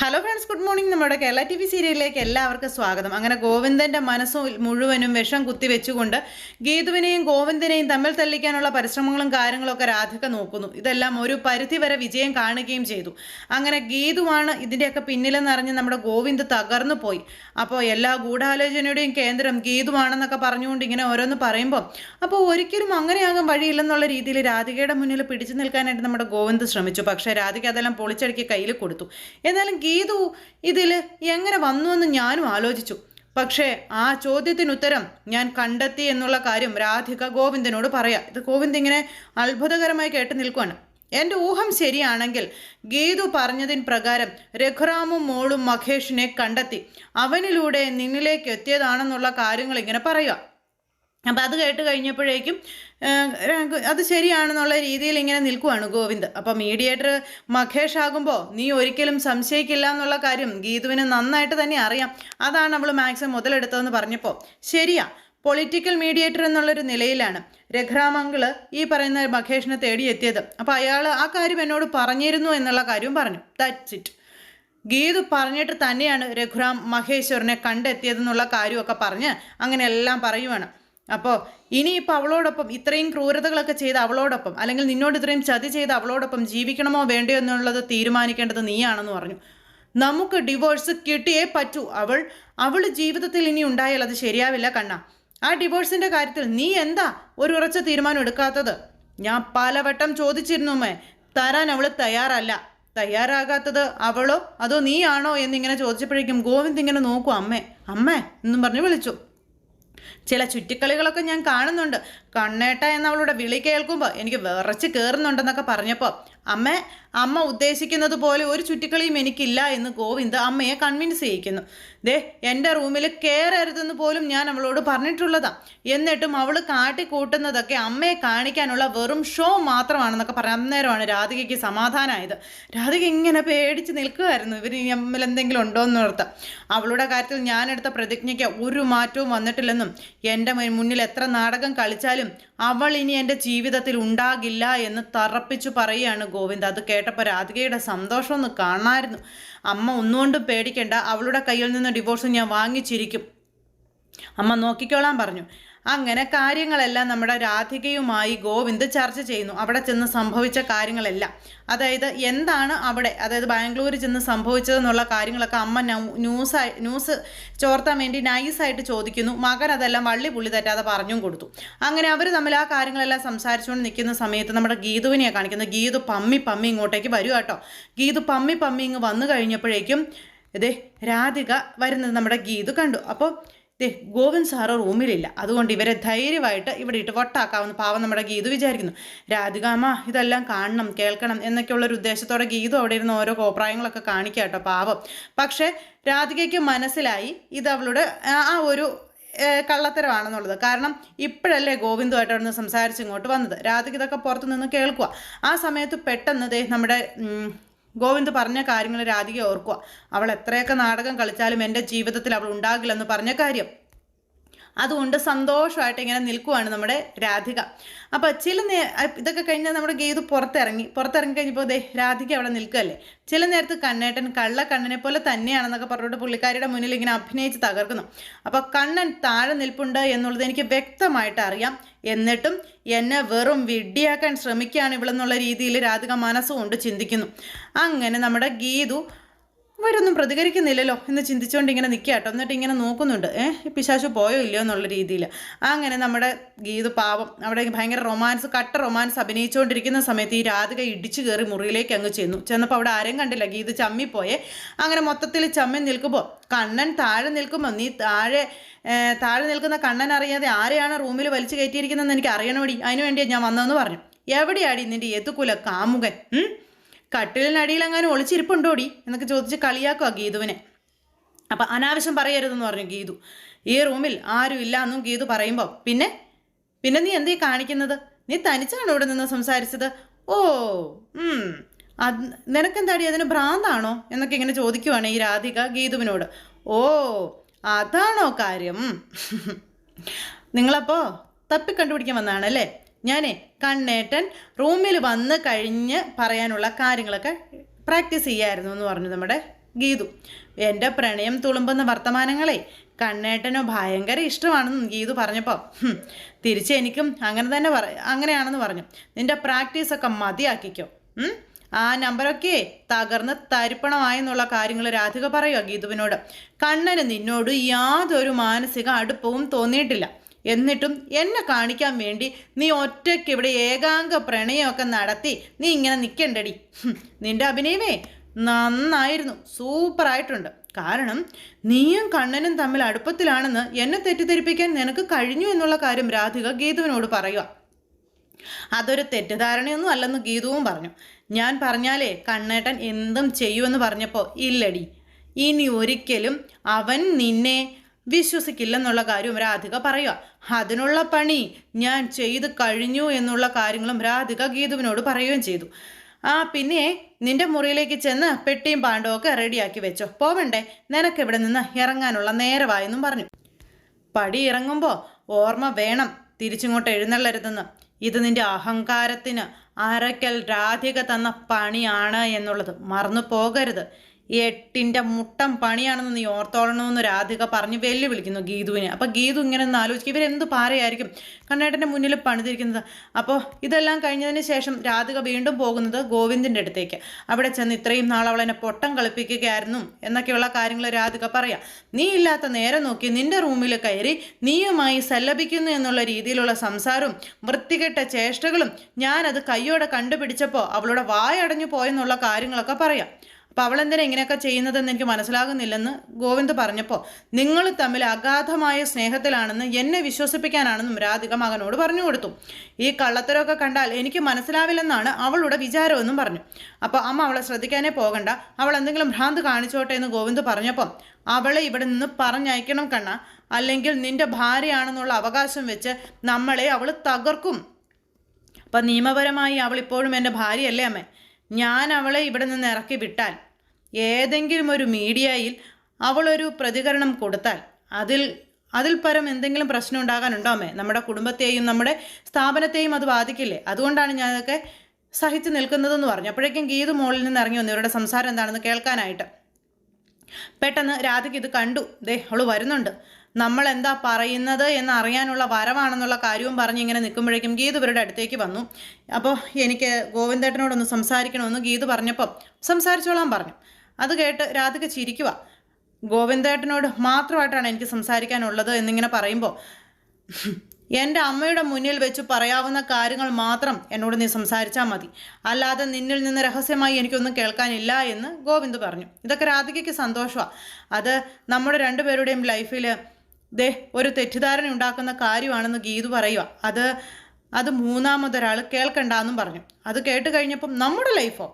Hello friends good morning നമ്മുടെ Kerala T V സീരിയലിലേക്ക് എല്ലാവർക്കും സ്വാഗതം. അങ്ങനെ ഗോവിന്ദന്റെ മനസ്സും മുഴുവനും വിഷം കുത്തിവെച്ചുകൊണ്ട് ഗീതുവിനെയും ഗോവിന്ദനെയും തമ്മിൽ തല്ലിക്കാനുള്ള പരിശ്രമങ്ങളും കാര്യങ്ങളൊക്കെ രാധിക നോക്കുന്നു. ഇതെല്ലാം ഒരു പരിധി വരെ വിജയം കാണുകയും ചെയ്തു. അങ്ങനെ ഗീതുവാണ് ഇതിന്റെയൊക്കെ പിന്നിലെന്നറിഞ്ഞ് നമ്മുടെ ഗോവിന്ദ് തകർന്നു പോയി. അപ്പോൾ എല്ലാ ഗൂഢാലോചനയുടെയും കേന്ദ്രം ഗീതുവാണെന്നൊക്കെ പറഞ്ഞുകൊണ്ട് ഇങ്ങനെ ഓരോന്ന് പറയുമ്പോൾ അപ്പോൾ ഒരിക്കലും അങ്ങനെയാകാൻ വഴിയില്ലെന്നുള്ള രീതിയിൽ രാധികയുടെ മുന്നിൽ പിടിച്ചു നിൽക്കാനായിട്ട് നമ്മുടെ ഗോവിന്ദ് ശ്രമിച്ചു. പക്ഷേ രാധിക അതെല്ലാം പൊളിച്ചടുക്കി കയ്യിൽ കൊടുത്തു. എന്നാലും ഗീതു ഇതിൽ എങ്ങനെ വന്നു എന്ന് ഞാനും ആലോചിച്ചു. പക്ഷേ ആ ചോദ്യത്തിനുത്തരം ഞാൻ കണ്ടെത്തി എന്നുള്ള കാര്യം രാധിക ഗോവിന്ദനോട് പറയാം. ഇത് ഗോവിന്ദ് ഇങ്ങനെ അത്ഭുതകരമായി കേട്ട് നിൽക്കുവാണ്. എന്റെ ഊഹം ശരിയാണെങ്കിൽ ഗീതു പറഞ്ഞതിൻ പ്രകാരം രഘുറാമും മോളും മഹേഷിനെ കണ്ടെത്തി. അവനിലൂടെ നിന്നിലേക്ക് എത്തിയതാണെന്നുള്ള കാര്യങ്ങൾ ഇങ്ങനെ പറയുക. അപ്പം അത് കേട്ട് കഴിഞ്ഞപ്പോഴേക്കും അത് ശരിയാണെന്നുള്ള രീതിയിൽ ഇങ്ങനെ നിൽക്കുവാണ് ഗോവിന്ദ്. അപ്പം മീഡിയേറ്റർ മഖേഷ് ആകുമ്പോൾ നീ ഒരിക്കലും സംശയിക്കില്ല എന്നുള്ള കാര്യം ഗീതുവിന് നന്നായിട്ട് തന്നെ അറിയാം. അതാണ് അവൾ മാക്സിമം മുതലെടുത്തതെന്ന് പറഞ്ഞപ്പോൾ ശരിയാ പൊളിറ്റിക്കൽ മീഡിയേറ്റർ എന്നുള്ളൊരു നിലയിലാണ് രഘുറാമങ്കിൾ ഈ പറയുന്ന മഖേഷിനെ തേടിയെത്തിയത്. അപ്പോൾ അയാൾ ആ കാര്യം എന്നോട് പറഞ്ഞിരുന്നു എന്നുള്ള കാര്യവും പറഞ്ഞു. ദാറ്റ്സ് ഇറ്റ് ഗീതു പറഞ്ഞിട്ട് തന്നെയാണ് രഘുറാം മഹേശ്വരനെ കണ്ടെത്തിയതെന്നുള്ള കാര്യമൊക്കെ പറഞ്ഞ് അങ്ങനെ എല്ലാം പറയുവാണ്. അപ്പോൾ ഇനിയിപ്പോൾ അവളോടൊപ്പം ഇത്രയും ക്രൂരതകളൊക്കെ ചെയ്ത് അവളോടൊപ്പം അല്ലെങ്കിൽ നിന്നോട് ഇത്രയും ചതി ചെയ്ത് അവളോടൊപ്പം ജീവിക്കണമോ വേണ്ടയോ എന്നുള്ളത് തീരുമാനിക്കേണ്ടത് നീയാണെന്ന് പറഞ്ഞു. നമുക്ക് ഡിവോഴ്സ് കിട്ടിയേ പറ്റൂ. അവൾ അവൾ ജീവിതത്തിൽ ഇനി ഉണ്ടായാൽ അത് ശരിയാവില്ല കണ്ണ. ആ ഡിവോഴ്സിന്റെ കാര്യത്തിൽ നീ എന്താ ഒരു ഉറച്ച തീരുമാനം എടുക്കാത്തത്? ഞാൻ പലവട്ടം ചോദിച്ചിരുന്നുമേ തരാൻ അവൾ തയ്യാറല്ല. തയ്യാറാകാത്തത് അവളോ അതോ നീയാണോ എന്നിങ്ങനെ ചോദിച്ചപ്പോഴേക്കും ഗോവിന്ദ് ഇങ്ങനെ നോക്കൂ അമ്മേ. അമ്മേ എന്നും പറഞ്ഞ് വിളിച്ചു. ചില ചുറ്റിക്കളികളൊക്കെ ഞാൻ കാണുന്നുണ്ട്. കണ്ണേട്ട എന്നവളുടെ വിളി കേൾക്കുമ്പോൾ എനിക്ക് വിറച്ച് കയറുന്നുണ്ടെന്നൊക്കെ പറഞ്ഞപ്പോൾ അമ്മ അമ്മ ഉദ്ദേശിക്കുന്നത് പോലെ ഒരു ചുറ്റിക്കളിയും എനിക്കില്ല എന്ന് ഗോവിന്ദ് അമ്മയെ കൺവിൻസ് ചെയ്യിക്കുന്നു. ദേ എന്റെ റൂമിൽ കയറരുതെന്ന് പോലും ഞാൻ അവളോട് പറഞ്ഞിട്ടുള്ളതാ. എന്നിട്ടും അവൾ കാട്ടിക്കൂട്ടുന്നതൊക്കെ അമ്മയെ കാണിക്കാനുള്ള വെറും ഷോ മാത്രമാണെന്നൊക്കെ പറയാം അന്നേരമാണ് രാധികയ്ക്ക് സമാധാനമായത് രാധിക ഇങ്ങനെ പേടിച്ച് നിൽക്കുമായിരുന്നു ഇവർ അമ്മയിൽ എന്തെങ്കിലും ഉണ്ടോ എന്ന് ഓർത്ത്. അവളുടെ കാര്യത്തിൽ ഞാനെടുത്ത പ്രതിജ്ഞയ്ക്ക് ഒരു മാറ്റവും വന്നിട്ടില്ലെന്നും എന്റെ മുന്നിൽ എത്ര നാടകം കളിച്ചാലും അവൾ ഇനി എന്റെ ജീവിതത്തിൽ ഉണ്ടാകില്ല എന്ന് തറപ്പിച്ചു പറയുകയാണ് ഗോവിന്ദ്. അത് കേട്ടപ്പോൾ രാധികയുടെ സന്തോഷം ഒന്ന് കാണാമായിരുന്നു. അമ്മ ഒന്നുകൊണ്ടും പേടിക്കേണ്ട. അവളുടെ കയ്യിൽ നിന്ന് ഡിവോഴ്സ് ഞാൻ വാങ്ങിച്ചിരിക്കും. അമ്മ നോക്കിക്കോളാൻ പറഞ്ഞു. അങ്ങനെ കാര്യങ്ങളെല്ലാം നമ്മുടെ രാധികയുമായി ഗോവിന്ദ് ചർച്ച ചെയ്യുന്നു. അവിടെ ചെന്ന് സംഭവിച്ച കാര്യങ്ങളെല്ലാം. അതായത് എന്താണ് അവിടെ? അതായത് ബാംഗ്ലൂരിൽ ചെന്ന് സംഭവിച്ചതെന്നുള്ള കാര്യങ്ങളൊക്കെ അമ്മ ന്യൂസ് ന്യൂസ് ചോർത്താൻ വേണ്ടി നൈസായിട്ട് ചോദിക്കുന്നു. മകൻ അതെല്ലാം വള്ളി പുള്ളി തെറ്റാതെ പറഞ്ഞും കൊടുത്തു. അങ്ങനെ അവർ തമ്മിൽ ആ കാര്യങ്ങളെല്ലാം സംസാരിച്ചുകൊണ്ട് നിൽക്കുന്ന സമയത്ത് നമ്മുടെ ഗീതുവിനെയാണ് കാണിക്കുന്നത്. ഗീതു പമ്മി പമ്മി ഇങ്ങോട്ടേക്ക് വരും കേട്ടോ. ഗീതു പമ്മി പമ്മി ഇങ്ങ് വന്നു കഴിഞ്ഞപ്പോഴേക്കും ഇതേ രാധിക വരുന്നത് നമ്മുടെ ഗീതു കണ്ടു. അപ്പോൾ ദേ ഗോവിന്ദ് സാറ് റൂമിലില്ല. അതുകൊണ്ട് ഇവരെ ധൈര്യമായിട്ട് ഇവിടെ ഇട്ട് വട്ടാക്കാവുന്ന പാവം നമ്മുടെ ഗീതു വിചാരിക്കുന്നു. രാധികാമ ഇതെല്ലാം കാണണം കേൾക്കണം എന്നൊക്കെയുള്ള ഒരു ഉദ്ദേശത്തോടെ ഗീതു അവിടെ ഇരുന്ന് ഓരോ കോപ്രായങ്ങളൊക്കെ കാണിക്കുക കേട്ടോ പാവം. പക്ഷേ രാധികയ്ക്ക് മനസ്സിലായി ഇത് അവളുടെ ആ ഒരു കള്ളത്തരമാണെന്നുള്ളത്. കാരണം ഇപ്പോഴല്ലേ ഗോവിന്ദുമായിട്ട് അവിടെ നിന്ന് സംസാരിച്ച് ഇങ്ങോട്ട് വന്നത്. രാധിക ഇതൊക്കെ പുറത്തുനിന്ന് കേൾക്കുക ആ സമയത്ത് പെട്ടെന്ന് ദേ നമ്മുടെ ഗോവിന്ദ് പറഞ്ഞ കാര്യങ്ങൾ രാധിക ഓർക്കുക. അവൾ എത്രയൊക്കെ നാടകം കളിച്ചാലും എന്റെ ജീവിതത്തിൽ അവൾ ഉണ്ടാകില്ലെന്ന് പറഞ്ഞ കാര്യം. അതുകൊണ്ട് സന്തോഷമായിട്ട് ഇങ്ങനെ നിൽക്കുവാണ് നമ്മുടെ രാധിക. അപ്പോൾ ചില നേ ഇതൊക്കെ കഴിഞ്ഞാൽ നമ്മുടെ ഗീതു പുറത്തിറങ്ങി. പുറത്തിറങ്ങി കഴിഞ്ഞപ്പോൾ ദേ രാധിക അവിടെ നിൽക്കുകയല്ലേ? ചില നേരത്ത് കണ്ണേട്ടൻ കള്ള കണ്ണനെ പോലെ തന്നെയാണെന്നൊക്കെ പറഞ്ഞിട്ട് പുള്ളിക്കാരിയുടെ മുന്നിൽ ഇങ്ങനെ അഭിനയിച്ച് തകർക്കുന്നു. അപ്പോൾ കണ്ണൻ താഴെ നിൽപ്പുണ്ട് എന്നുള്ളത് എനിക്ക് വ്യക്തമായിട്ട് അറിയാം. എന്നിട്ടും എന്നെ വെറും വിഡ്ഡിയാക്കാൻ ശ്രമിക്കുകയാണ് എന്നുള്ള രീതിയിൽ രാധിക മനസ്സുകൊണ്ട് ചിന്തിക്കുന്നു. അങ്ങനെ നമ്മുടെ ഗീതു ഇവരൊന്നും പ്രതികരിക്കുന്നില്ലല്ലോ എന്ന് ചിന്തിച്ചുകൊണ്ട് ഇങ്ങനെ നിൽക്കുക കേട്ടോ. എന്നിട്ട് ഇങ്ങനെ നോക്കുന്നുണ്ട്. ഏഹ് പിശാശു പോയോ ഇല്ലയോ എന്നുള്ള രീതിയിൽ. അങ്ങനെ നമ്മുടെ ഗീതു പാവം അവിടെ ഭയങ്കര റൊമാൻസ് കട്ട റൊമാൻസ് അഭിനയിച്ചുകൊണ്ടിരിക്കുന്ന സമയത്ത് ഈ രാധിക ഇടിച്ചു കയറി മുറിയിലേക്ക് അങ്ങ് ചെന്നു. ചെന്നപ്പോൾ അവിടെ ആരും കണ്ടില്ല. ഗീതു ചമ്മിപ്പോയെ. അങ്ങനെ മൊത്തത്തിൽ ചമ്മി നിൽക്കുമ്പോൾ കണ്ണൻ താഴെ നിൽക്കുമ്പോൾ നീ താഴെ താഴെ നിൽക്കുന്ന കണ്ണൻ അറിയാതെ ആരെയാണ് റൂമിൽ വലിച്ചു കയറ്റിയിരിക്കുന്നതെന്ന് എനിക്ക് അറിയണമടി അതിനു വേണ്ടിയാണ് ഞാൻ വന്നതെന്ന് പറഞ്ഞു. എവിടെയാടി നിന്റെ എതുകുല കാമുകൻ? കട്ടിലിനടിയിലെങ്ങാനും ഒളിച്ചിരിപ്പുണ്ടോടി? എന്നൊക്കെ ചോദിച്ച് കളിയാക്കുക ഗീതുവിനെ. അപ്പം അനാവശ്യം പറയരുതെന്ന് പറഞ്ഞു ഗീതു. ഈ റൂമിൽ ആരും ഇല്ല എന്നും ഗീതു പറയുമ്പോൾ പിന്നെ? പിന്നെ നീ എന്തേ കാണിക്കുന്നത്? നീ തനിച്ചാണ് ഇവിടെ നിന്ന് സംസാരിച്ചത്? ഓ അത് നിനക്കെന്താടി അതിന് ഭ്രാന്താണോ? എന്നൊക്കെ ഇങ്ങനെ ചോദിക്കുവാണ് ഈ രാധിക ഗീതുവിനോട്. ഓ അതാണോ കാര്യം? നിങ്ങളപ്പോ തപ്പി കണ്ടുപിടിക്കാൻ വന്നതാണല്ലേ? ഞാനേ കണ്ണേട്ടൻ റൂമിൽ വന്ന് കഴിഞ്ഞ് പറയാനുള്ള കാര്യങ്ങളൊക്കെ പ്രാക്ടീസ് ചെയ്യായിരുന്നു എന്ന് പറഞ്ഞു നമ്മുടെ ഗീതു. എന്റെ പ്രണയം തുളുമ്പുന്ന വർത്തമാനങ്ങളെ കണ്ണേട്ടനോ ഭയങ്കര ഇഷ്ടമാണെന്ന് ഗീതു പറഞ്ഞപ്പോൾ തിരിച്ച് എനിക്കും അങ്ങനെ തന്നെ പറ അങ്ങനെയാണെന്ന് പറഞ്ഞു. നിന്റെ പ്രാക്ടീസൊക്കെ മതിയാക്കിക്കോ? ആ നമ്പറൊക്കെ തകർന്ന് തരിപ്പണമായെന്നുള്ള കാര്യങ്ങൾ രാധിക പറയുക ഗീതുവിനോട്? കണ്ണന് നിന്നോട് യാതൊരു മാനസിക അടുപ്പവും തോന്നിയിട്ടില്ല. എന്നിട്ടും എന്നെ കാണിക്കാൻ വേണ്ടി നീ ഒറ്റയ്ക്ക് ഇവിടെ ഏകാംഗ പ്രണയമൊക്കെ നടത്തി നീ ഇങ്ങനെ നിൽക്കണ്ടടി നിന്റെ അഭിനയമേ നന്നായിരുന്നു സൂപ്പറായിട്ടുണ്ട്. കാരണം നീയും കണ്ണനും തമ്മിൽ അടുപ്പത്തിലാണെന്ന് എന്നെ തെറ്റിദ്ധരിപ്പിക്കാൻ നിനക്ക് കഴിഞ്ഞു എന്നുള്ള കാര്യം രാധിക ഗീതുവിനോട് പറയുക. അതൊരു തെറ്റിദ്ധാരണയൊന്നും അല്ലെന്ന് ഗീതുവും പറഞ്ഞു. ഞാൻ പറഞ്ഞാലേ കണ്ണേട്ടൻ എന്തും ചെയ്യുമെന്ന് പറഞ്ഞപ്പോൾ ഇല്ലടി. ഇനി ഒരിക്കലും അവൻ നിന്നെ വിശ്വസിക്കില്ലെന്നുള്ള കാര്യവും രാധിക പറയുക. അതിനുള്ള പണി ഞാൻ ചെയ്ത് കഴിഞ്ഞു എന്നുള്ള കാര്യങ്ങളും രാധിക ഗീതുവിനോട് പറയുകയും ചെയ്തു. ആ പിന്നെ നിന്റെ മുറിയിലേക്ക് ചെന്ന് പെട്ടിയും പാണ്ടവും ഒക്കെ റെഡിയാക്കി വെച്ചോ. പോവണ്ടേ? നിനക്ക് ഇവിടെ നിന്ന് ഇറങ്ങാനുള്ള നേരമായെന്നും പറഞ്ഞു. പടി ഇറങ്ങുമ്പോൾ ഓർമ്മ വേണം തിരിച്ചിങ്ങോട്ട് എഴുന്നള്ളരുതെന്ന്. ഇത് നിന്റെ അഹങ്കാരത്തിന് അരക്കൽ രാധിക തന്ന പണിയാണ് എന്നുള്ളത്. മറന്നു പോകരുത്. എട്ടിന്റെ മുട്ടം പണിയാണെന്ന് നീ ഓർത്തോളണമെന്ന് രാധിക പറഞ്ഞ് വെല്ലുവിളിക്കുന്നു ഗീതുവിനെ. അപ്പോൾ ഗീതു ഇങ്ങനെ ഒന്ന് ആലോചിക്കും ഇവരെന്ത് പാരയായിരിക്കും കണ്ണേട്ടന്റെ മുന്നിൽ പണിതിരിക്കുന്നത്. അപ്പോൾ ഇതെല്ലാം കഴിഞ്ഞതിന് ശേഷം രാധിക വീണ്ടും പോകുന്നത് ഗോവിന്ദിന്റെ അടുത്തേക്ക്. അവിടെ ചെന്ന് ഇത്രയും നാൾ അവൾ എന്നെ പൊട്ടം കളിപ്പിക്കുകയായിരുന്നു എന്നൊക്കെയുള്ള കാര്യങ്ങൾ രാധിക പറയാം. നീ ഇല്ലാത്ത നേരം നോക്കി നിന്റെ റൂമിൽ കയറി നീയുമായി സല്ലപിക്കുന്നു എന്നുള്ള രീതിയിലുള്ള സംസാരവും വൃത്തികെട്ട ചേഷ്ടകളും ഞാനത് കയ്യോടെ കണ്ടുപിടിച്ചപ്പോൾ അവളുടെ വായടഞ്ഞു പോയെന്നുള്ള കാര്യങ്ങളൊക്കെ പറയാം. അപ്പോൾ അവളെന്തിനാ ഇങ്ങനെയൊക്കെ ചെയ്യുന്നതെന്ന് എനിക്ക് മനസ്സിലാകുന്നില്ലെന്ന് ഗോവിന്ദ് പറഞ്ഞപ്പോൾ നിങ്ങൾ തമ്മിൽ അഗാധമായ സ്നേഹത്തിലാണെന്ന് എന്നെ വിശ്വസിപ്പിക്കാനാണെന്നും രാധിക മകനോട് പറഞ്ഞു കൊടുത്തു. ഈ കള്ളത്തരമൊക്കെ കണ്ടാൽ എനിക്ക് മനസ്സിലാവില്ലെന്നാണ് അവളുടെ വിചാരമെന്നും പറഞ്ഞു. അപ്പോൾ അമ്മ അവളെ ശ്രദ്ധിക്കാനേ പോകണ്ട. അവൾ എന്തെങ്കിലും ഭ്രാന്ത് കാണിച്ചോട്ടെ എന്ന് ഗോവിന്ദ് പറഞ്ഞപ്പോൾ അവളെ ഇവിടെ നിന്ന് പറഞ്ഞയക്കണം കണ്ണ. അല്ലെങ്കിൽ നിന്റെ ഭാര്യയാണെന്നുള്ള അവകാശം വെച്ച് നമ്മളെ അവൾ തകർക്കും. അപ്പം നിയമപരമായി അവൾ ഇപ്പോഴും എന്റെ ഭാര്യയല്ലേ അമ്മേ? ഞാൻ അവളെ ഇവിടെ നിന്ന് ഇറക്കി വിട്ടാൽ ഏതെങ്കിലും ഒരു മീഡിയയിൽ അവളൊരു പ്രതികരണം കൊടുത്താൽ അതിൽ അതിൽ പരം എന്തെങ്കിലും പ്രശ്നം ഉണ്ടാകാനുണ്ടോ അമ്മേ? നമ്മുടെ കുടുംബത്തെയും നമ്മുടെ സ്ഥാപനത്തെയും അത് ബാധിക്കില്ലേ? അതുകൊണ്ടാണ് ഞാനതൊക്കെ സഹിച്ചു നിൽക്കുന്നതെന്ന് പറഞ്ഞു. അപ്പോഴേക്കും ഗീതു മോളിൽ നിന്ന് ഇറങ്ങി വന്നു. ഇവരുടെ സംസാരം എന്താണെന്ന് കേൾക്കാനായിട്ട്. പെട്ടെന്ന് രാധയ്ക്ക് ഇത് കണ്ടു. ദേ അവൾ വരുന്നുണ്ട്. നമ്മൾ എന്താ പറയുന്നത് എന്ന് അറിയാനുള്ള വരവാണെന്നുള്ള കാര്യവും പറഞ്ഞ് ഇങ്ങനെ നിൽക്കുമ്പോഴേക്കും ഗീതു ഇവരുടെ അടുത്തേക്ക് വന്നു. അപ്പോൾ എനിക്ക് ഗോവിന്ദേട്ടനോടൊന്ന് സംസാരിക്കണമെന്ന് ഗീതു പറഞ്ഞപ്പം സംസാരിച്ചോളാൻ പറഞ്ഞു. അത് കേട്ട് രാധിക ചിരിക്കുക ഗോവിന്ദേട്ടനോട് മാത്രമായിട്ടാണ് എനിക്ക് സംസാരിക്കാനുള്ളത് എന്നിങ്ങനെ പറയുമ്പോൾ എന്റെ അമ്മയുടെ മുന്നിൽ വെച്ച് പറയാവുന്ന കാര്യങ്ങൾ മാത്രം എന്നോട് നീ സംസാരിച്ചാൽ മതി. അല്ലാതെ നിന്നിൽ നിന്ന് രഹസ്യമായി എനിക്കൊന്നും കേൾക്കാനില്ല എന്ന് ഗോവിന്ദ് പറഞ്ഞു. ഇതൊക്കെ രാധികയ്ക്ക് സന്തോഷമാണ് അത് നമ്മുടെ രണ്ടുപേരുടെയും ലൈഫിൽ ദേ ഒരു തെറ്റിദ്ധാരണ ഉണ്ടാക്കുന്ന കാര്യമാണെന്ന് ഗീതു പറയുക അത് അത് മൂന്നാമതൊരാൾ കേൾക്കണ്ടെന്നും പറഞ്ഞു. അത് കേട്ട് കഴിഞ്ഞപ്പം നമ്മുടെ ലൈഫോ?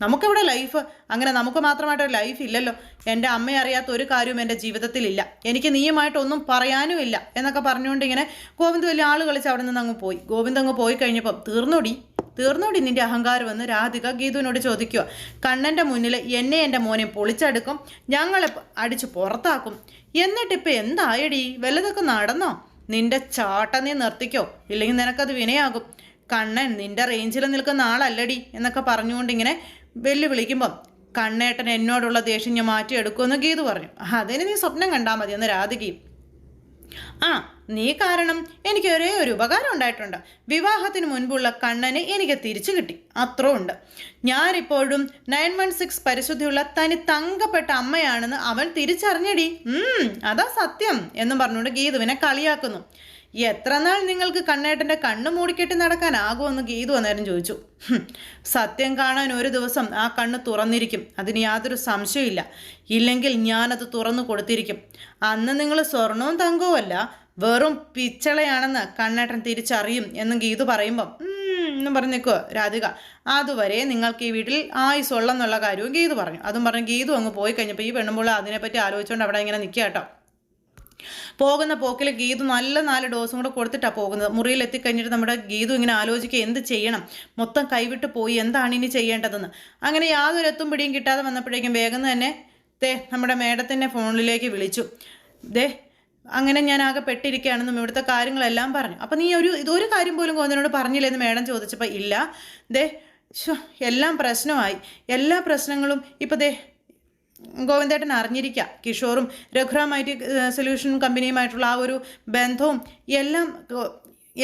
നമുക്കിവിടെ ലൈഫ് അങ്ങനെ നമുക്ക് മാത്രമായിട്ടൊരു ലൈഫ് ഇല്ലല്ലോ. എന്റെ അമ്മയെ അറിയാത്ത ഒരു കാര്യവും എന്റെ ജീവിതത്തിലില്ല. എനിക്ക് നീയുമായിട്ടൊന്നും പറയാനും ഇല്ല എന്നൊക്കെ പറഞ്ഞുകൊണ്ട് ഇങ്ങനെ ഗോവിന്ദ് വലിയ ആൾ കളിച്ച് അവിടെ നിന്ന് അങ്ങ് പോയി. ഗോവിന്ദ് അങ്ങ് പോയി കഴിഞ്ഞപ്പം തീർന്നോടി തീർന്നോടി നിന്റെ അഹങ്കാരം എന്ന് രാധിക ഗീതുവിനോട് ചോദിക്കുക. കണ്ണന്റെ മുന്നിൽ എന്നെ എന്റെ മോനെ പൊളിച്ചെടുക്കും ഞങ്ങളെ അടിച്ച് പുറത്താക്കും. എന്നിട്ടിപ്പോൾ എന്തായടി? വല്ലതൊക്കെ നടന്നോ? നിന്റെ ചാട്ട നീ നിർത്തിക്കോ? ഇല്ലെങ്കിൽ നിനക്കത് വിനയാകും. കണ്ണൻ നിന്റെ റേഞ്ചിൽ നിൽക്കുന്ന ആളല്ലടി എന്നൊക്കെ പറഞ്ഞുകൊണ്ട് ഇങ്ങനെ വെല്ലുവിളിക്കുമ്പം കണ്ണേട്ടൻ എന്നോടുള്ള ദേഷ്യം ഞാൻ മാറ്റിയെടുക്കുമെന്ന് ഗീതു പറഞ്ഞു. അതിന് നീ സ്വപ്നം കണ്ടാൽ മതി എന്ന് രാധികയും. ആ നീ കാരണം എനിക്ക് ഒരേ ഒരു ഉപകാരം ഉണ്ടായിട്ടുണ്ട്. വിവാഹത്തിന് മുൻപുള്ള കണ്ണനെ എനിക്ക് തിരിച്ചു കിട്ടി. അത്രോ ഉണ്ട്. ഞാനിപ്പോഴും നയൻ വൺ സിക്സ് പരിശുദ്ധിയുള്ള തനി തങ്കപ്പെട്ട അമ്മയാണെന്ന് അവൻ തിരിച്ചറിഞ്ഞടി. അതാ സത്യം എന്നും പറഞ്ഞുകൊണ്ട് ഗീതുവിനെ കളിയാക്കുന്നു. എത്ര നാൾ നിങ്ങൾക്ക് കണ്ണേട്ടന്റെ കണ്ണ് മൂടിക്കെട്ടി നടക്കാനാകുമെന്ന് ഗീതു അന്നേരം ചോദിച്ചു. സത്യം കാണാൻ ഒരു ദിവസം ആ കണ്ണ് തുറന്നിരിക്കും. അതിന് യാതൊരു സംശയമില്ല ഇല്ലെങ്കിൽ ഞാനത് തുറന്നു കൊടുത്തിരിക്കും. അന്ന് നിങ്ങൾ സ്വർണവും തങ്കവും അല്ല വെറും പിച്ചളയാണെന്ന് കണ്ണേട്ടൻ തിരിച്ചറിയും എന്ന് ഗീതു പറയുമ്പം എന്നും പറഞ്ഞ് നിൽക്കുക രാധിക. അതുവരെ നിങ്ങൾക്ക് ഈ വീട്ടിൽ ആയുസ് ഉള്ളെന്നുള്ള കാര്യവും ഗീതു പറഞ്ഞു. അതും പറഞ്ഞ് ഗീതു അങ്ങ് പോയി കഴിഞ്ഞപ്പോൾ ഈ പെണ്ണുമ്പോൾ അതിനെപ്പറ്റി ആലോചിച്ചുകൊണ്ട് അവിടെ ഇങ്ങനെ നിൽക്കുക കേട്ടോ. പോകുന്ന പോക്കിൽ ഗീതു നല്ല നാല് ഡോസും കൂടെ കൊടുത്തിട്ടാണ് പോകുന്നത്. മുറിയിൽ എത്തിക്കഴിഞ്ഞിട്ട് നമ്മുടെ ഗീതു ഇങ്ങനെ ആലോചിക്കുക എന്ത് ചെയ്യണം? മൊത്തം കൈവിട്ട് പോയി എന്താണ് ഇനി ചെയ്യേണ്ടതെന്ന്? അങ്ങനെ യാതൊരു എത്തും പിടിയും കിട്ടാതെ വന്നപ്പോഴേക്കും വേഗം തന്നെ ദേ നമ്മുടെ മേഡത്തിന്റെ ഫോണിലേക്ക് വിളിച്ചു. ദേ അങ്ങനെ ഞാൻ ആകെ പെട്ടിരിക്കുകയാണെന്നും ഇവിടുത്തെ കാര്യങ്ങളെല്ലാം പറഞ്ഞു. അപ്പം നീ ഒരു ഇതൊരു കാര്യം പോലും കോന്നിനോട് പറഞ്ഞില്ലെന്ന് മേഡം ചോദിച്ചപ്പോൾ ഇല്ല. ദേ എല്ലാം പ്രശ്നമായി. എല്ലാ പ്രശ്നങ്ങളും ഇപ്പം ദേ ഗോവിന്ദേട്ടൻ അറിഞ്ഞിരിക്കുക കിഷോറും രഘുറാം ഐ ടി സൊല്യൂഷൻ കമ്പനിയുമായിട്ടുള്ള ആ ഒരു ബന്ധവും എല്ലാം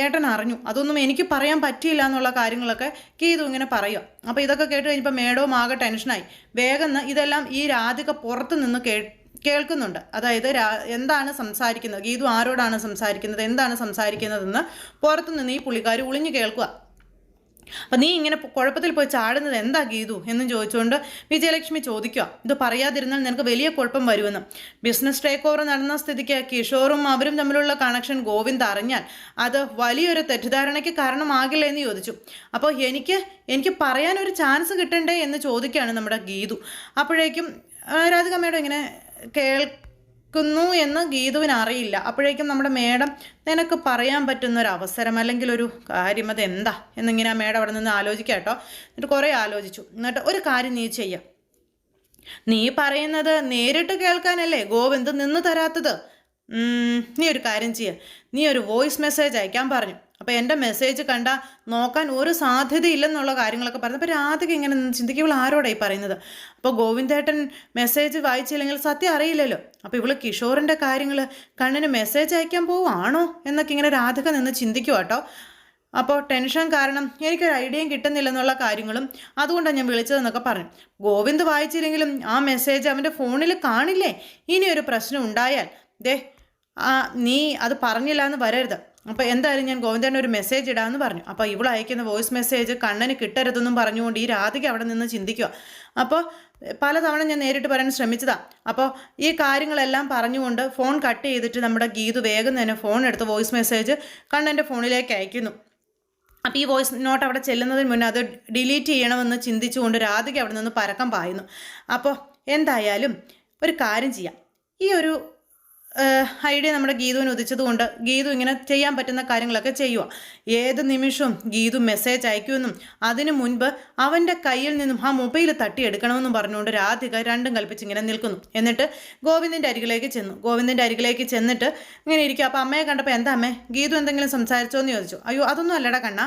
ഏട്ടൻ അറിഞ്ഞു. അതൊന്നും എനിക്ക് പറയാൻ പറ്റിയില്ല എന്നുള്ള കാര്യങ്ങളൊക്കെ ഗീതു ഇങ്ങനെ പറയുക അപ്പോൾ ഇതൊക്കെ കേട്ട് കഴിഞ്ഞപ്പോൾ മേഡവും ആകെ ടെൻഷനായി. വേഗം ഇതെല്ലാം ഈ രാധിക പുറത്ത് നിന്ന് കേ കേൾക്കുന്നുണ്ട്. അതായത് എന്താണ് സംസാരിക്കുന്നത്? ഗീതു ആരോടാണ് സംസാരിക്കുന്നത്? എന്താണ് സംസാരിക്കുന്നതെന്ന് പുറത്തുനിന്ന് ഈ പുള്ളിക്കാർ ഒളിഞ്ഞു കേൾക്കുക അപ്പം നീ ഇങ്ങനെ കുഴപ്പത്തിൽ പോയി ചാടുന്നത് എന്താ ഗീതു എന്നും ചോദിച്ചുകൊണ്ട് വിജയലക്ഷ്മി ചോദിക്കുക ഇത് പറയാതിരുന്നാൽ നിനക്ക് വലിയ കുഴപ്പം വരുമെന്ന്. ബിസിനസ് ടേക്ക് ഓവർ നടന്ന സ്ഥിതിക്ക് കിഷോറും അവരും തമ്മിലുള്ള കണക്ഷൻ ഗോവിന്ദ് അറിഞ്ഞാൽ അത് വലിയൊരു തെറ്റിദ്ധാരണയ്ക്ക് കാരണമാകില്ല എന്ന് ചോദിച്ചു. അപ്പോൾ എനിക്ക് എനിക്ക് പറയാൻ ഒരു ചാൻസ് കിട്ടണ്ടേ എന്ന് ചോദിക്കുകയാണ് നമ്മുടെ ഗീതു. അപ്പോഴേക്കും രാധികമ്മയുടെ ഇങ്ങനെ മേഡം കേൾക്കുന്നു എന്ന് ഗീതുവിന് അറിയില്ല. അപ്പോഴേക്കും നമ്മുടെ മേഡം നിനക്ക് പറയാൻ പറ്റുന്ന ഒരു അവസരം അല്ലെങ്കിൽ ഒരു കാര്യം അത് എന്താ എന്നിങ്ങനെ ആ മേഡം അവിടെ നിന്ന് ആലോചിക്കാം കേട്ടോ. എന്നിട്ട് കുറേ ആലോചിച്ചു. എന്നിട്ട് ഒരു കാര്യം നീ ചെയ്യാം. നീ പറയുന്നത് നേരിട്ട് കേൾക്കാനല്ലേ. ഗോവിന്ദ് നിന്ന് തരാത്തത്. നീ ഒരു കാര്യം ചെയ്യ. നീ ഒരു വോയിസ് മെസ്സേജ് അയക്കാൻ പറഞ്ഞു. അപ്പോൾ എന്റെ മെസ്സേജ് കണ്ട നോക്കാൻ ഒരു സാധ്യതയില്ലെന്നുള്ള കാര്യങ്ങളൊക്കെ പറഞ്ഞു. അപ്പോൾ രാധിക ഇങ്ങനെ ചിന്തിക്കുക ചിന്തിക്കും ഇവൾ ആരോടായി പറയുന്നത്? അപ്പോൾ ഗോവിന്ദേട്ടൻ മെസ്സേജ് വായിച്ചില്ലെങ്കിൽ സത്യം അറിയില്ലല്ലോ. അപ്പോൾ ഇവൾ കിഷോറിന്റെ കാര്യങ്ങൾ കണ്ണിന് മെസ്സേജ് അയക്കാൻ പോവാണോ എന്നൊക്കെ ഇങ്ങനെ രാധിക നിന്ന് ചിന്തിക്കുക കേട്ടോ അപ്പോൾ ടെൻഷൻ കാരണം എനിക്കൊരു ഐഡിയയും കിട്ടുന്നില്ലെന്നുള്ള കാര്യങ്ങളും അതുകൊണ്ടാണ് ഞാൻ വിളിച്ചതെന്നൊക്കെ പറഞ്ഞു. ഗോവിന്ദ് വായിച്ചില്ലെങ്കിലും ആ മെസ്സേജ് അവന്റെ ഫോണിൽ കാണില്ലേ? ഇനിയൊരു പ്രശ്നം ഉണ്ടായാൽ ദേ ആ നീ അത് പറഞ്ഞില്ല എന്ന് വരരുത്. അപ്പോൾ എന്തായാലും ഞാൻ ഗോവിന്ദനെ ഒരു മെസ്സേജ് ഇടാമെന്ന് പറഞ്ഞു. അപ്പോൾ ഇവൾ അയക്കുന്ന വോയിസ് മെസ്സേജ് കണ്ണന് കിട്ടരുതെന്നും പറഞ്ഞുകൊണ്ട് ഈ രാധിക അവിടെ നിന്ന് ചിന്തിക്കുക അപ്പോൾ പലതവണ ഞാൻ നേരിട്ട് പറയാൻ ശ്രമിച്ചതാണ് അപ്പോൾ ഈ കാര്യങ്ങളെല്ലാം പറഞ്ഞുകൊണ്ട് ഫോൺ കട്ട് ചെയ്തിട്ട് നമ്മുടെ ഗീതു വേഗം തന്നെ ഫോൺ എടുത്ത് വോയിസ് മെസ്സേജ് കണ്ണന്റെ ഫോണിലേക്ക് അയക്കുന്നു. അപ്പോൾ ഈ വോയിസ് നോട്ട് അവിടെ ചെല്ലുന്നതിന് മുന്നേ അത് ഡിലീറ്റ് ചെയ്യണമെന്ന് ചിന്തിച്ചുകൊണ്ട് രാധിക അവിടെ നിന്ന് പരക്കം പായുന്നു. അപ്പോൾ എന്തായാലും ഒരു കാര്യം ചെയ്യാം. ഈ ഒരു ഐഡിയ നമ്മുടെ ഗീതുവിന് ഉദിച്ചതുകൊണ്ട് ഗീതു ഇങ്ങനെ ചെയ്യാൻ പറ്റുന്ന കാര്യങ്ങളൊക്കെ ചെയ്യുക ഏത് നിമിഷവും ഗീതു മെസ്സേജ് അയക്കുമെന്നും അതിനു മുൻപ് അവന്റെ കയ്യിൽ നിന്നും ആ മൊബൈൽ തട്ടിയെടുക്കണമെന്നും പറഞ്ഞുകൊണ്ട് രാധിക രണ്ടും കൽപ്പിച്ച് ഇങ്ങനെ നിൽക്കുന്നു. എന്നിട്ട് ഗോവിന്ദിന്റെ അരികിലേക്ക് ചെന്നു. ഗോവിന്ദിന്റെ അരികിലേക്ക് ചെന്നിട്ട് ഇങ്ങനെ ഇരിക്കുക അപ്പോൾ അമ്മയെ കണ്ടപ്പോൾ എന്താ അമ്മേ ഗീതു എന്തെങ്കിലും സംസാരിച്ചോ എന്ന് ചോദിച്ചു. അയ്യോ അതൊന്നും അല്ലടാ കണ്ണ.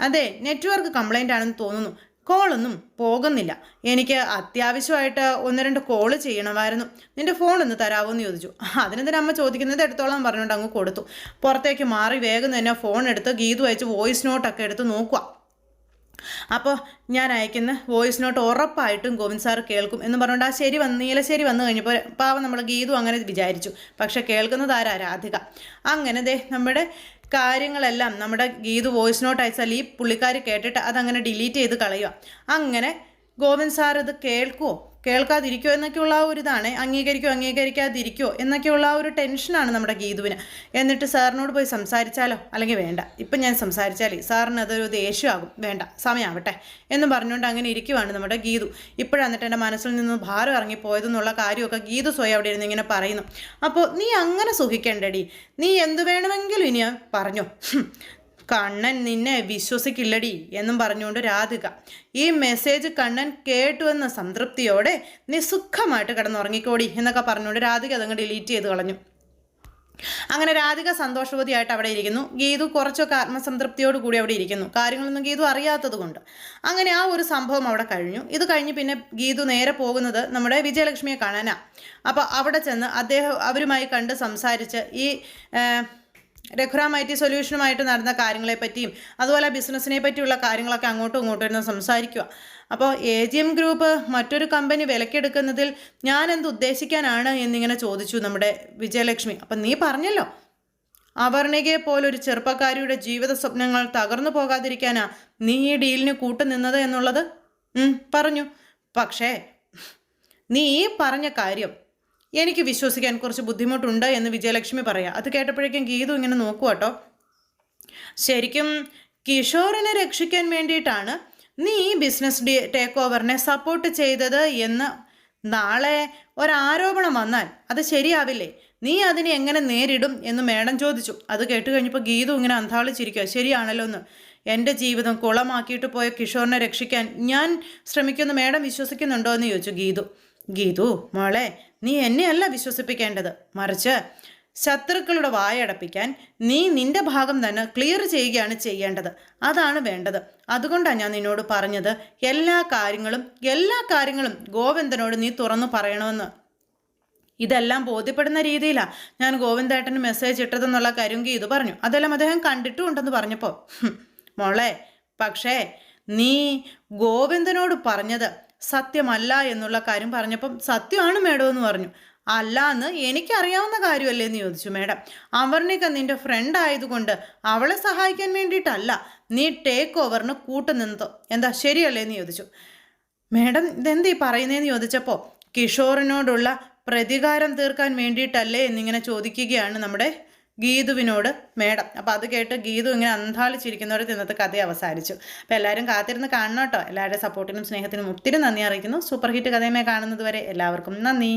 അതെ നെറ്റ്വർക്ക് കംപ്ലൈന്റ് ആണെന്ന് തോന്നുന്നു. കോളൊന്നും പോകുന്നില്ല. എനിക്ക് അത്യാവശ്യമായിട്ട് ഒന്ന് രണ്ട് കോൾ ചെയ്യണമായിരുന്നു. നിന്റെ ഫോൺ ഒന്ന് തരാമോ എന്ന് ചോദിച്ചു. അതിനെന്തിനാ അമ്മ ചോദിക്കുന്നത്? എടുത്തോളാം പറഞ്ഞുകൊണ്ട് അങ്ങ് കൊടുത്തു. പുറത്തേക്ക് മാറി വേഗം തന്നെ ഫോൺ എടുത്ത് ഗീതു അയച്ച് വോയിസ് നോട്ടൊക്കെ എടുത്ത് നോക്കുക. അപ്പോൾ ഞാൻ അയക്കുന്ന വോയിസ് നോട്ട് ഉറപ്പായിട്ടും ഗോവിന്ദ് സാർ കേൾക്കും എന്ന് പറഞ്ഞുകൊണ്ട് ആ ശരി വന്ന് നീലശ്ശേരി വന്നു കഴിഞ്ഞപ്പോൾ പാവം നമ്മൾ ഗീതു അങ്ങനെ വിചാരിച്ചു. പക്ഷെ കേൾക്കുന്നത് ആരാ? രാധിക. അങ്ങനെ ദേ നമ്മുടെ കാര്യങ്ങളെല്ലാം നമ്മുടെ ഗീതു വോയിസ് നോട്ട് അയച്ചാൽ ഈ പുള്ളിക്കാർ കേട്ടിട്ട് അതങ്ങനെ ഡിലീറ്റ് ചെയ്ത് കളയുക അങ്ങനെ ഗോവിന്ദ് സാർ ഇത് കേൾക്കുമോ കേൾക്കാതിരിക്കുമോ എന്നൊക്കെയുള്ള ആ ഒരു ഇതാണ് അംഗീകരിക്കോ അംഗീകരിക്കാതിരിക്കോ എന്നൊക്കെയുള്ള ആ ഒരു ടെൻഷനാണ് നമ്മുടെ ഗീതുവിന്. എന്നിട്ട് സാറിനോട് പോയി സംസാരിച്ചാലോ? അല്ലെങ്കിൽ വേണ്ട. ഇപ്പം ഞാൻ സംസാരിച്ചാലേ സാറിന് അതൊരു ദേഷ്യമാകും. വേണ്ട സമയമാവട്ടെ എന്ന് പറഞ്ഞുകൊണ്ട് അങ്ങനെ ഇരിക്കുവാണ് നമ്മുടെ ഗീതു. ഇപ്പോഴാണ് എന്നിട്ട് എന്റെ മനസ്സിൽ നിന്ന് ഭാരം ഇറങ്ങിപ്പോയതെന്നുള്ള കാര്യമൊക്കെ ഗീതു സ്വയം അവിടെ ഇരുന്ന് ഇങ്ങനെ പറയുന്നു. അപ്പോൾ നീ അങ്ങനെ സുഖിക്കേണ്ടടി. നീ എന്ത് വേണമെങ്കിലും ഇനി പറഞ്ഞോ. കണ്ണൻ നിന്നെ വിശ്വസിക്കില്ലടി എന്നും പറഞ്ഞുകൊണ്ട് രാധിക ഈ മെസ്സേജ് കണ്ണൻ കേട്ടു എന്ന സംതൃപ്തിയോടെ നീ സുഖമായിട്ട് കിടന്നുറങ്ങിക്കോടി എന്നൊക്കെ പറഞ്ഞുകൊണ്ട് രാധിക അതങ്ങ് ഡിലീറ്റ് ചെയ്ത് കളഞ്ഞു. അങ്ങനെ രാധിക സന്തോഷവതിയായിട്ട് അവിടെ ഇരിക്കുന്നു. ഗീതു കുറച്ചൊക്കെ ആത്മസംതൃപ്തിയോട് കൂടി അവിടെ ഇരിക്കുന്നു. കാര്യങ്ങളൊന്നും ഗീതു അറിയാത്തത് കൊണ്ട്. അങ്ങനെ ആ ഒരു സംഭവം അവിടെ കഴിഞ്ഞു. ഇത് കഴിഞ്ഞ് പിന്നെ ഗീതു നേരെ പോകുന്നത് നമ്മുടെ വിജയലക്ഷ്മിയെ കാണാനാണ് അപ്പോൾ അവിടെ ചെന്ന് അദ്ദേഹം അവരുമായി കണ്ട് സംസാരിച്ച് ഈ രഘുറാം ഐ ടി സൊല്യൂഷനുമായിട്ട് നടന്ന കാര്യങ്ങളെപ്പറ്റിയും അതുപോലെ ബിസിനസ്സിനെ പറ്റിയുള്ള കാര്യങ്ങളൊക്കെ അങ്ങോട്ടും ഇങ്ങോട്ടും ഇരുന്ന് സംസാരിക്കുക. അപ്പോൾ എ ജി എം ഗ്രൂപ്പ് മറ്റൊരു കമ്പനി വിലക്കെടുക്കുന്നതിൽ ഞാൻ എന്ത് ഉദ്ദേശിക്കാനാണ് എന്നിങ്ങനെ ചോദിച്ചു നമ്മുടെ വിജയലക്ഷ്മി. അപ്പം നീ പറഞ്ഞല്ലോ അവർണികയെ പോലൊരു ചെറുപ്പക്കാരിയുടെ ജീവിത സ്വപ്നങ്ങൾ തകർന്നു പോകാതിരിക്കാനാ നീ ഈ ഡീലിന് കൂട്ടുനിന്നത് എന്നുള്ളത്? പറഞ്ഞു. പക്ഷേ നീ പറഞ്ഞ കാര്യം എനിക്ക് വിശ്വസിക്കാൻ കുറച്ച് ബുദ്ധിമുട്ടുണ്ട് എന്ന് വിജയലക്ഷ്മി പറയാം. അത് കേട്ടപ്പോഴേക്കും ഗീതു ഇങ്ങനെ നോക്കുക കേട്ടോ ശരിക്കും കിഷോറിനെ രക്ഷിക്കാൻ വേണ്ടിയിട്ടാണ് നീ ഈ ബിസിനസ് ഡി ടേക്ക് ഓവറിനെ സപ്പോർട്ട് ചെയ്തത് എന്ന് നാളെ ഒരാരോപണം വന്നാൽ അത് ശരിയാവില്ലേ? നീ അതിനെ എങ്ങനെ നേരിടും എന്ന് മേഡം ചോദിച്ചു. അത് കേട്ട് കഴിഞ്ഞപ്പോൾ ഗീതു ഇങ്ങനെ അന്താളിച്ചിരിക്കുക ശരിയാണല്ലോ എന്ന്. എന്റെ ജീവിതം കുളമാക്കിയിട്ട് പോയ കിഷോറിനെ രക്ഷിക്കാൻ ഞാൻ ശ്രമിക്കുമെന്ന് മേഡം വിശ്വസിക്കുന്നുണ്ടോ എന്ന് ചോദിച്ചു ഗീതു. ഗീതു മോളെ നീ എന്നെയല്ല വിശ്വസിപ്പിക്കേണ്ടത്. മറിച്ച് ശത്രുക്കളുടെ വായടപ്പിക്കാൻ നീ നിന്റെ ഭാഗം തന്നെ ക്ലിയർ ചെയ്യുകയാണ് ചെയ്യേണ്ടത്. അതാണ് വേണ്ടത്. അതുകൊണ്ടാണ് ഞാൻ നിന്നോട് പറഞ്ഞത് എല്ലാ കാര്യങ്ങളും എല്ലാ കാര്യങ്ങളും ഗോവിന്ദനോട് നീ തുറന്നു പറയണമെന്ന്. ഇതെല്ലാം ബോധ്യപ്പെടുന്ന രീതിയിലാണ് ഞാൻ ഗോവിന്ദേട്ടന് മെസ്സേജ് ഇട്ടതെന്നുള്ള കാര്യം ഇത് പറഞ്ഞു. അതെല്ലാം അദ്ദേഹം കണ്ടിട്ടും ഉണ്ടെന്ന് പറഞ്ഞപ്പോൾ മോളെ പക്ഷേ നീ ഗോവിന്ദനോട് പറഞ്ഞത് സത്യമല്ല എന്നുള്ള കാര്യം പറഞ്ഞപ്പം സത്യമാണ് മേഡം എന്ന് പറഞ്ഞു. അല്ല എന്ന് എനിക്കറിയാവുന്ന കാര്യമല്ലേ എന്ന് ചോദിച്ചു മേഡം. അവർണിക നിന്റെ ഫ്രണ്ട് ആയതുകൊണ്ട് അവളെ സഹായിക്കാൻ വേണ്ടിയിട്ടല്ല നീ ടേക്ക് ഓവറിന് കൂട്ടുനിന്നതോ എന്താ ശരിയല്ലേ എന്ന് ചോദിച്ചു. മേഡം ഇതെന്തീ പറയുന്നതെന്ന് ചോദിച്ചപ്പോൾ കിഷോറിനോടുള്ള പ്രതികാരം തീർക്കാൻ വേണ്ടിയിട്ടല്ലേ എന്നിങ്ങനെ ചോദിക്കുകയാണ് നമ്മുടെ ഗീതുവിനോട് മേഡം. അപ്പോൾ അത് കേട്ട് ഗീതു ഇങ്ങനെ അന്താളിച്ചിരിക്കുന്നവരെ ഇന്നത്തെ കഥ അവസാനിച്ചു. അപ്പോൾ എല്ലാവരും കാത്തിരുന്ന് കാണണം കേട്ടോ. എല്ലാവരുടെ സപ്പോർട്ടിനും സ്നേഹത്തിനും ഒത്തിരി നന്ദി അറിയിക്കുന്നു. സൂപ്പർ ഹിറ്റ് കഥയുമായി കാണുന്നത് വരെ എല്ലാവർക്കും നന്ദി.